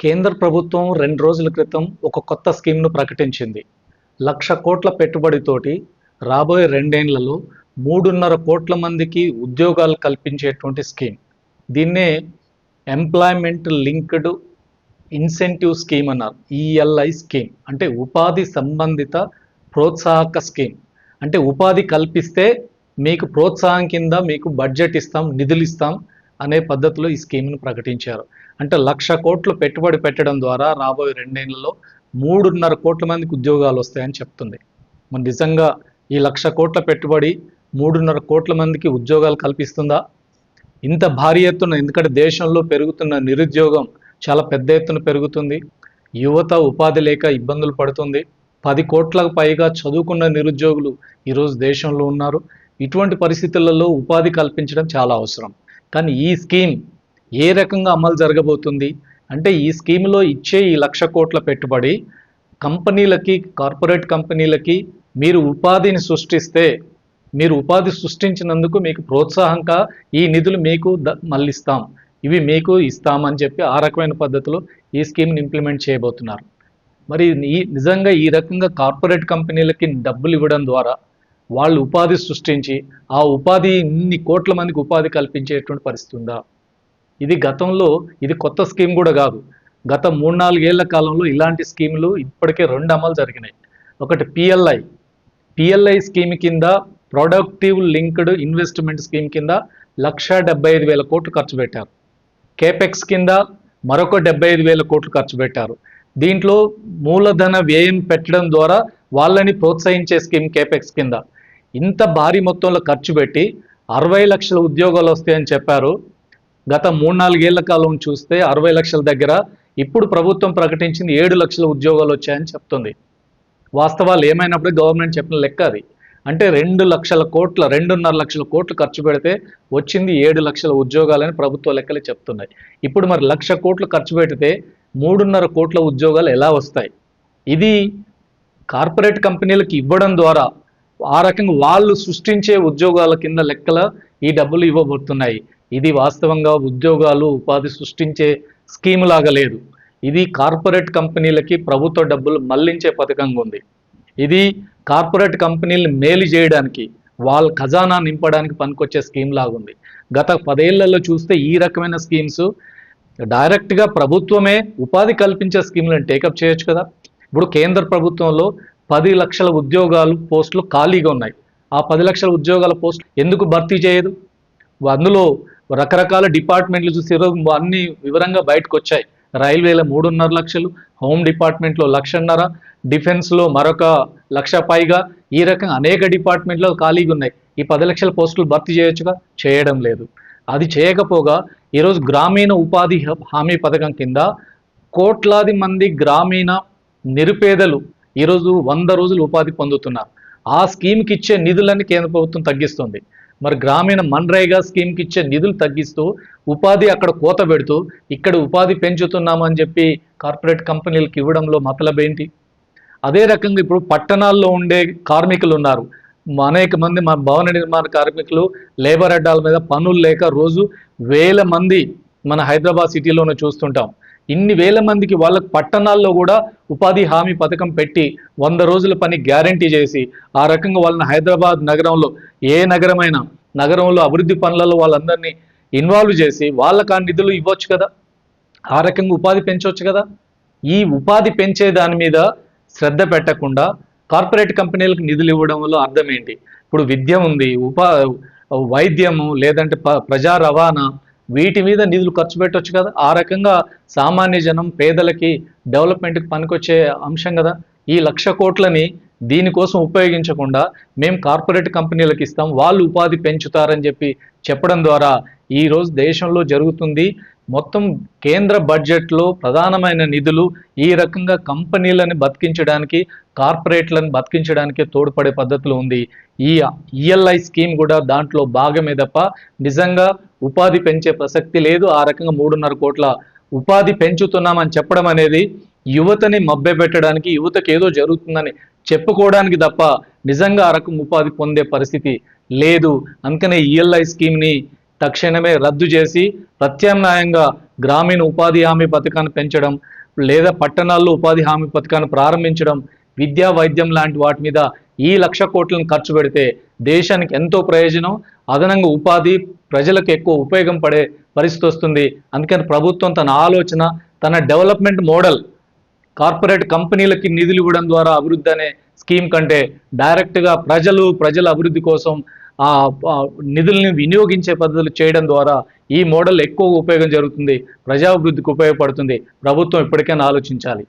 కేంద్ర ప్రభుత్వం రెండు రోజుల క్రితం ఒక కొత్త స్కీమ్ను ప్రకటించింది. లక్ష కోట్ల పెట్టుబడితోటి రాబోయే రెండేళ్ళలో మూడున్నర కోట్ల మందికి ఉద్యోగాలు కల్పించేటువంటి స్కీమ్. దీన్నే ఎంప్లాయ్మెంట్ లింక్డ్ ఇన్సెంటివ్ స్కీమ్ అన్నారు. ఈఎల్ఐ స్కీమ్ అంటే ఉపాధి సంబంధిత ప్రోత్సాహక స్కీమ్. అంటే ఉపాధి కల్పిస్తే మీకు ప్రోత్సాహం కింద మీకు బడ్జెట్ ఇస్తాం నిధులు ఇస్తాం. అనే పద్ధతిలో ఈ స్కీమ్ను ప్రకటించారు. అంటే లక్ష కోట్లు పెట్టుబడి పెట్టడం ద్వారా రాబోయే రెండేళ్ళలో మూడున్నర కోట్ల మందికి ఉద్యోగాలు వస్తాయని చెప్తుంది. మరి నిజంగా ఈ లక్ష కోట్ల పెట్టుబడి మూడున్నర కోట్ల మందికి ఉద్యోగాలు కల్పిస్తుందా? ఇంత భారీ ఎత్తున ఎందుకంటే దేశంలో పెరుగుతున్న నిరుద్యోగం చాలా పెద్ద ఎత్తున పెరుగుతుంది. యువత ఉపాధి లేక ఇబ్బందులు పడుతుంది. పది కోట్లకు పైగా చదువుకున్న నిరుద్యోగులు ఈరోజు దేశంలో ఉన్నారు. ఇటువంటి పరిస్థితులలో ఉపాధి కల్పించడం చాలా అవసరం. కానీ ఈ స్కీమ్ ఏ రకంగా అమలు జరగబోతుంది? అంటే ఈ స్కీమ్లో ఇచ్చే ఈ లక్ష కోట్ల పెట్టుబడి కంపెనీలకి కార్పొరేట్ కంపెనీలకి మీరు ఉపాధిని సృష్టిస్తే మీరు ఉపాధి సృష్టించినందుకు మీకు ప్రోత్సాహంగా ఈ నిధులు మీకు ద మళ్ళిస్తాం. ఇవి మీకు ఇస్తామని చెప్పి ఆ రకమైన పద్ధతిలో ఈ స్కీమ్ని ఇంప్లిమెంట్ చేయబోతున్నారు. మరి ఈ నిజంగా ఈ రకంగా కార్పొరేట్ కంపెనీలకి డబ్బులు ఇవ్వడం ద్వారా వాళ్ళు ఉపాధి సృష్టించి ఆ ఉపాధి ఇన్ని కోట్ల మందికి ఉపాధి కల్పించేటువంటి పరిస్థితి ఉందా? ఇది గతంలో ఇది కొత్త స్కీమ్ కూడా కాదు. గత మూడు నాలుగేళ్ళ కాలంలో ఇలాంటి స్కీములు ఇప్పటికే రెండు అమలు జరిగినాయి. ఒకటి పిఎల్ఐ. పిఎల్ఐ స్కీమ్ కింద ప్రొడక్టివ్ లింక్డ్ ఇన్వెస్ట్మెంట్ స్కీమ్ కింద లక్ష డెబ్బై ఐదు వేల కోట్లు ఖర్చు పెట్టారు. కేపెక్స్ కింద మరొక డెబ్బై ఐదు వేల కోట్లు ఖర్చు పెట్టారు. దీంట్లో మూలధన వ్యయం పెట్టడం ద్వారా వాళ్ళని ప్రోత్సహించే స్కీమ్ కేపెక్స్ కింద. ఇంత భారీ మొత్తంలో ఖర్చు పెట్టి అరవై లక్షల ఉద్యోగాలు వస్తాయని చెప్పారు. గత మూడు నాలుగేళ్ళ కాలం చూస్తే అరవై లక్షల దగ్గర ఇప్పుడు ప్రభుత్వం ప్రకటించింది ఏడు లక్షల ఉద్యోగాలు వచ్చాయని చెప్తుంది. వాస్తవాలు ఏమైనప్పుడు గవర్నమెంట్ చెప్పిన లెక్క అది. అంటే రెండు లక్షల కోట్ల రెండున్నర లక్షల కోట్లు ఖర్చు పెడితే వచ్చింది ఏడు లక్షల ఉద్యోగాలని ప్రభుత్వ లెక్కలు చెప్తున్నాయి. ఇప్పుడు మరి లక్ష కోట్లు ఖర్చు పెడితే మూడున్నర కోట్ల ఉద్యోగాలు ఎలా వస్తాయి? ఇది కార్పొరేట్ కంపెనీలకు ఇవ్వడం ద్వారా ఆ రకంగా వాళ్ళు సృష్టించే ఉద్యోగాల కింద లెక్కల ఈ డబ్బులు ఇవ్వబడుతున్నాయి. ఇది వాస్తవంగా ఉద్యోగాలు ఉపాధి సృష్టించే స్కీమ్ లాగా లేదు. ఇది కార్పొరేట్ కంపెనీలకి ప్రభుత్వ డబ్బులు మళ్ళించే పథకంగా ఉంది. ఇది కార్పొరేట్ కంపెనీలను మేలు చేయడానికి వాళ్ళ ఖజానా నింపడానికి పనికొచ్చే స్కీమ్ లాగా ఉంది. గత పదేళ్ళలో చూస్తే ఈ రకమైన స్కీమ్స్ డైరెక్ట్గా ప్రభుత్వమే ఉపాధి కల్పించే స్కీమ్లను టేకప్ చేయొచ్చు కదా? ఇప్పుడు కేంద్ర ప్రభుత్వంలో పది లక్షల ఉద్యోగాలు పోస్టులు ఖాళీగా ఉన్నాయి. ఆ పది లక్షల ఉద్యోగాల పోస్టులు ఎందుకు భర్తీ చేయదు? అందులో రకరకాల డిపార్ట్మెంట్లు చూసి అన్ని వివరంగా బయటకు వచ్చాయి. రైల్వేలో మూడున్నర లక్షలు హోమ్ డిపార్ట్మెంట్లో లక్షన్నర డిఫెన్స్లో మరొక లక్ష పైగా ఈ రకంగా అనేక డిపార్ట్మెంట్లో ఖాళీగా ఉన్నాయి. ఈ పది లక్షల పోస్టులు భర్తీ చేయొచ్చుగా? చేయడం లేదు. అది చేయకపోగా ఈరోజు గ్రామీణ ఉపాధి హామీ పథకం కింద కోట్లాది మంది గ్రామీణ నిరుపేదలు ఈరోజు వంద రోజులు ఉపాధి పొందుతున్నారు ఆ స్కీమ్కి ఇచ్చే నిధులన్నీ కేంద్ర ప్రభుత్వం తగ్గిస్తుంది. మరి గ్రామీణ మన్రేగా స్కీమ్కి ఇచ్చే నిధులు తగ్గిస్తూ ఉపాధి అక్కడ కోత పెడుతూ ఇక్కడ ఉపాధి పెంచుతున్నామని చెప్పి కార్పొరేట్ కంపెనీలకు ఇవ్వడంలో మతలబ్ ఏంటి? అదే రకంగా ఇప్పుడు పట్టణాల్లో ఉండే కార్మికులు ఉన్నారు. అనేక మంది మా భవన నిర్మాణ కార్మికులు లేబర్ అడ్డాల మీద పనులు లేక రోజు వేల మంది మన హైదరాబాద్ సిటీలోనే చూస్తుంటాం. ఇన్ని వేల మందికి వాళ్ళకు పట్టణాల్లో కూడా ఉపాధి హామీ పథకం పెట్టి వంద రోజుల పని గ్యారంటీ చేసి ఆ రకంగా వాళ్ళని హైదరాబాద్ నగరంలో ఏ నగరమైనా నగరంలో అభివృద్ధి పనులలో వాళ్ళందరినీ ఇన్వాల్వ్ చేసి వాళ్ళకు ఆ నిధులు ఇవ్వచ్చు కదా? ఆ రకంగా ఉపాధి పెంచవచ్చు కదా? ఈ ఉపాధి పెంచే దాని మీద శ్రద్ధ పెట్టకుండా కార్పొరేట్ కంపెనీలకు నిధులు ఇవ్వడం వల్ల అర్థం ఏంటి? ఇప్పుడు విద్య ఉంది ఉపా వైద్యము లేదంటే ప- ప్రజా రవాణా వీటి మీద నిధులు ఖర్చు పెట్టవచ్చు కదా. ఆ రకంగా సామాన్య జనం పేదలకి డెవలప్మెంట్కి పనికొచ్చే అంశం కదా. ఈ లక్ష కోట్లని దీనికోసం ఉపయోగించకుండా మేము కార్పొరేట్ కంపెనీలకు ఇస్తాం వాళ్ళు ఉపాధి పెంచుతారని చెప్పి చెప్పడం ద్వారా ఈరోజు దేశంలో జరుగుతుంది. మొత్తం కేంద్ర బడ్జెట్లో ప్రధానమైన నిధులు ఈ రకంగా కంపెనీలను బతికించడానికి కార్పొరేట్లను బతికించడానికి తోడ్పడే పద్ధతులు ఉంది. ఈ ఈఎల్ఐ స్కీమ్ కూడా దాంట్లో భాగమే తప్ప నిజంగా ఉపాధి పెంచే ప్రసక్తి లేదు. ఆ రకంగా మూడున్నర కోట్ల ఉపాధి పెంచుతున్నామని చెప్పడం అనేది యువతని మబ్బె పెట్టడానికి యువతకి ఏదో జరుగుతుందని చెప్పుకోవడానికి తప్ప నిజంగా ఆ రకం ఉపాధి పొందే పరిస్థితి లేదు. అందుకనే ఈఎల్ఐ స్కీమ్ని తక్షణమే రద్దు చేసి ప్రత్యామ్నాయంగా గ్రామీణ ఉపాధి హామీ పథకాన్ని పెంచడం లేదా పట్టణాల్లో ఉపాధి హామీ పథకాన్ని ప్రారంభించడం విద్యా వైద్యం లాంటి వాటి మీద ఈ లక్ష కోట్లను ఖర్చు పెడితే దేశానికి ఎంతో ప్రయోజనం అదనంగా ఉపాధి ప్రజలకు ఎక్కువ ఉపయోగం పడే పరిస్థితి వస్తుంది. అందుకని ప్రభుత్వం తన ఆలోచన తన డెవలప్మెంట్ మోడల్ కార్పొరేట్ కంపెనీలకి నిధులు ఇవ్వడం ద్వారా అభివృద్ధి అనే స్కీమ్ కంటే డైరెక్ట్గా ప్రజలు ప్రజల అభివృద్ధి కోసం ఆ నిధుల్ని వినియోగించే పద్ధతులు చేయడం ద్వారా ఈ మోడల్ ఎక్కువ ఉపయోగం జరుగుతుంది ప్రజాభివృద్ధికి ఉపయోగపడుతుంది. ప్రభుత్వం ఇప్పటికైనా ఆలోచించాలి.